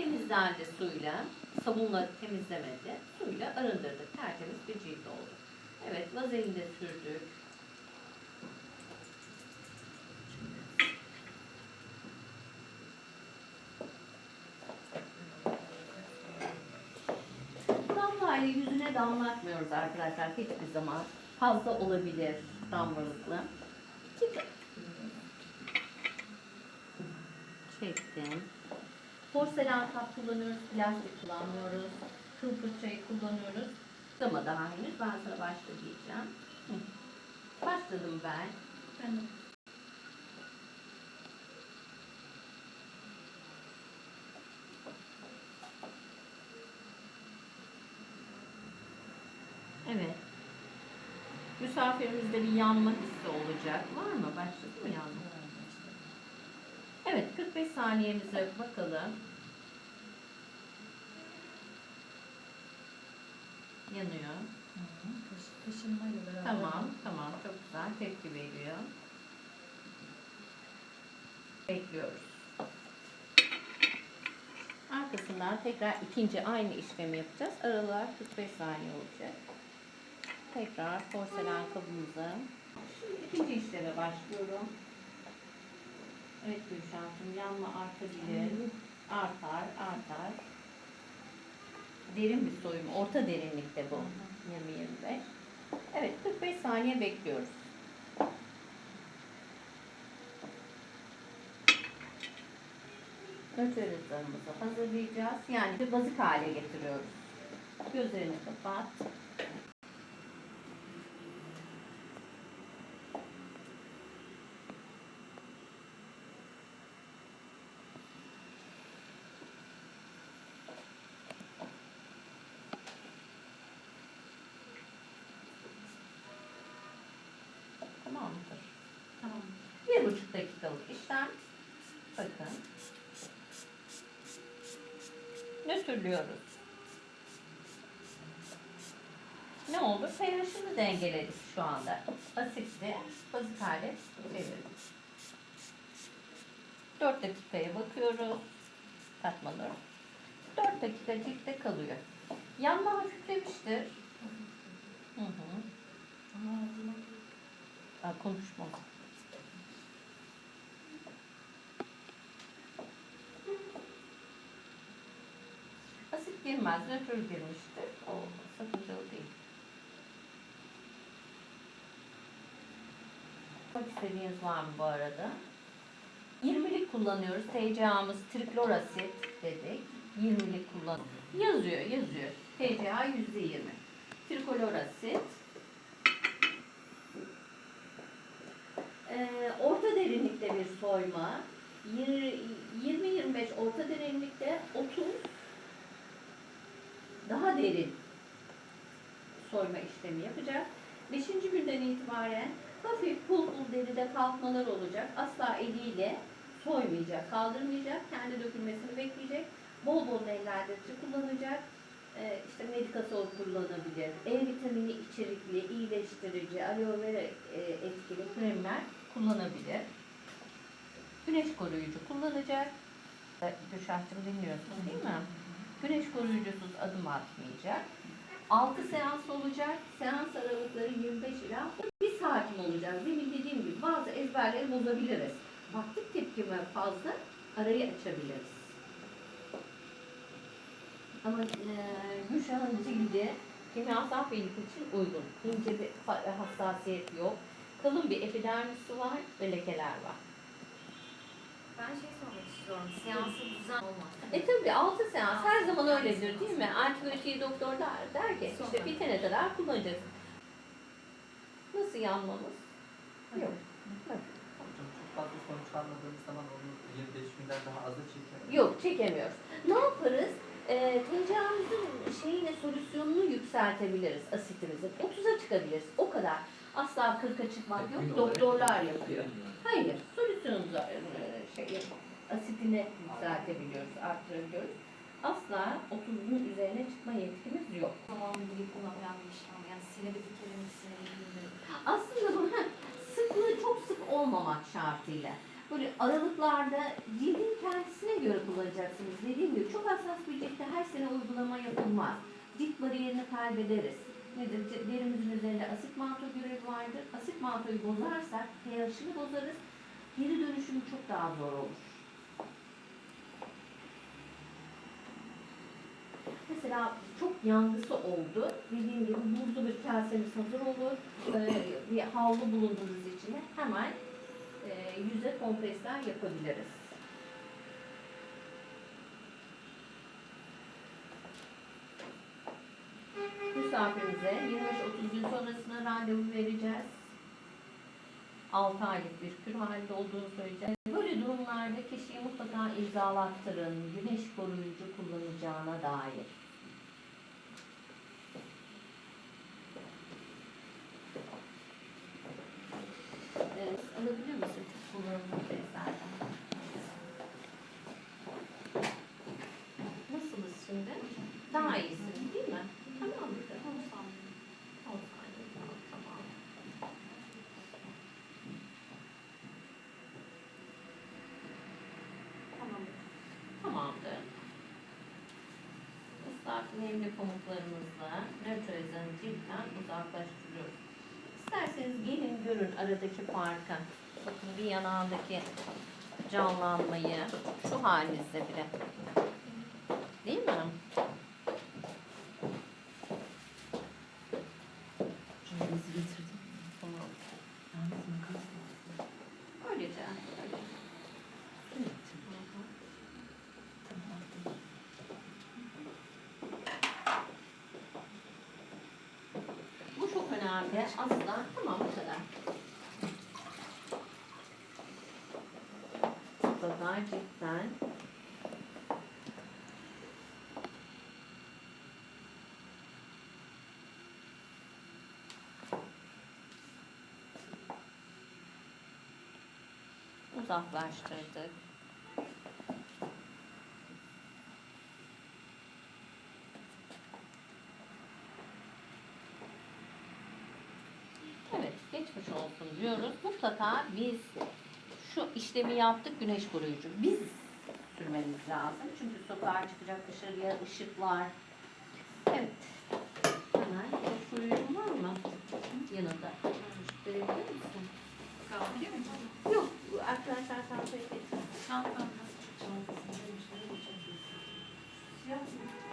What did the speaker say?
Temizlendi suyla. Sabunla temizlemedi. Suyla arındırdık. Tertemiz bir cilt oldu. Evet vazelini de sürdük. Damlayla yüzüne damlatmıyoruz arkadaşlar hiçbir zaman. Fazla olabilir damlalıklı. Çektim. Porselen kap kullanıyoruz, plastik kullanmıyoruz. Kıl fırçayı kullanıyoruz. Ama daha henüz ben sana başla diyeceğim. Hı. Başladım ben. Ben Evet. Misafirimizde bir yanma hissi olacak. Var mı? Başladı mı yanma? Evet, 45 saniyemize bakalım. Yanıyor. Tamam, tamam. Çok güzel. Tepki veriyor. Bekliyoruz. Arkasından tekrar ikinci aynı işlemi yapacağız. Aralar 45 saniye olacak. Tekrar porselen kabımıza. Şimdi ikinci işleme başlıyorum. Evet Gülşah'cığım yanma artabilir. Artar, artar. Derin bir soyum. Orta derinlikte bu. 20-25. Evet 45 saniye bekliyoruz. Nötralizanımızı hazırlayacağız. Yani bir bazık hale getiriyoruz. Gözlerini kapat. Tamam mıdır? Tamam. Bir buçuk dakikalık işlem. Bakın. Nötrlüyoruz. Ne oldu? pH'ini dengeledik şu anda. Asitli, bazik hale çevirdik. 4 dakikaya bakıyoruz. Katmanır. 4 dakika ciltte kalıyor. Yanma hafiflemiştir. Hı hı. Ama ağzıma girmez, nötr girmiştir. O sakıncalı değil. Bak istediğiniz var mı bu arada? 20'lik kullanıyoruz. TCA'mız triklorasit dedik. 20'lik kullan. Yazıyor, yazıyor. TCA %20. Triklorasit. Ee, orta derinlikte bir soyma. Yir- 20-25 orta derinlikte 30 daha derin soyma işlemi yapacak. Beşinci günden itibaren hafif pul pul deride kalkmalar olacak. Asla eliyle soymayacak, kaldırmayacak. Kendi dökülmesini bekleyecek. Bol bol nemlendirici kullanacak. Ee, işte medikasol kullanabilir. E vitamini içerikli, iyileştirici, aloe vera e, etkili kremler kullanabilir. Güneş koruyucu kullanacak. Gülşah'cığım dinliyorsun değil mi? Güneş koruyucusuz adım atmayacak. 6 seans olacak. Seans aralıkları 25 ila 1 saat mi olacak? Demin dediğim gibi bazı ezberleri bozabiliriz. Baktık tepkime fazla arayı açabiliriz. Ama e, Gülşah'ın cildi kimyasal belirti için uygun. İnce bir hassasiyet yok. Kalın bir epidermisi var ve lekeler var. Ben şey sormak istiyorum. Seansı düzen olmaz. E tabi 6 seans her zaman öyledir değil mi? Antibiyotiği doktor der, der ki işte bitene kadar kullanacaksın. Nasıl yanmamız? Yok. Hocam çok fazla sonuç almadığımız zaman onu 25 günden daha aza çekiyor. Yok çekemiyoruz. Ne yaparız? E, TCA'mızın şeyine solüsyonunu yükseltebiliriz asitimizin. 30'a çıkabiliriz. O kadar. Asla 40'a çıkmak yok. Doktorlar yapıyor. Hayır. Solüsyonumuzu e, şey, asitini yükseltebiliyoruz, arttırabiliyoruz. Asla 30'un üzerine çıkma yetkimiz yok. Tamamını bilip bir işlem. Yani senede bir kere mi senede bir kere mi? Aslında bu heh, sıklığı çok sık olmamak şartıyla. Böyle aralıklarda cildin kendisine göre kullanacaksınız. Dediğim gibi çok hassas bir ciltte her sene uygulama yapılmaz. Cilt bariyerini kaybederiz. Nedir? Derimizin üzerinde asit manto görevi vardır. Asit mantoyu bozarsak pH'ini bozarız. Geri dönüşümü çok daha zor olur. Mesela çok yangısı oldu. Dediğim gibi buzlu bir kasemiz hazır olur. Ee, bir havlu bulundururuz içine. Hemen e, yüze kompresler yapabiliriz. Misafirimize 25-30 gün sonrasına randevu vereceğiz. 6 aylık bir kür halinde olduğunu söyleyeceğiz. Böyle durumlarda kişiye mutlaka imzalattırın, güneş koruyucu kullanacağına dair. Evet, alabilir misin kullanımlı testlerden? Nasılız şimdi? Daha iyisin değil mi? Tamam mı? Onu sandım. On saniye daha, tamam. Tamam. Tamamdır. Islak nemli pamuklarımızla nötralizanı ciltten uzaklaştırıyoruz. İsterseniz gelin görün aradaki farkı. Bakın bir yanağındaki canlanmayı şu halinizde bile. Değil mi? Bu önemli. Asla tamam bu kadar. Mutlaka cidden uzaklaştırdık. Diyoruz. Mutlaka biz şu işlemi yaptık güneş koruyucu. Biz sürmemiz lazım. Çünkü sokağa çıkacak dışarıya ışıklar. Evet. Hemen güneş koruyucu var mı? Yanında. Verebilir misin? Kalkıyor mu? Yok. Arkadaşlar sen söyle. Çantamda. Makyaj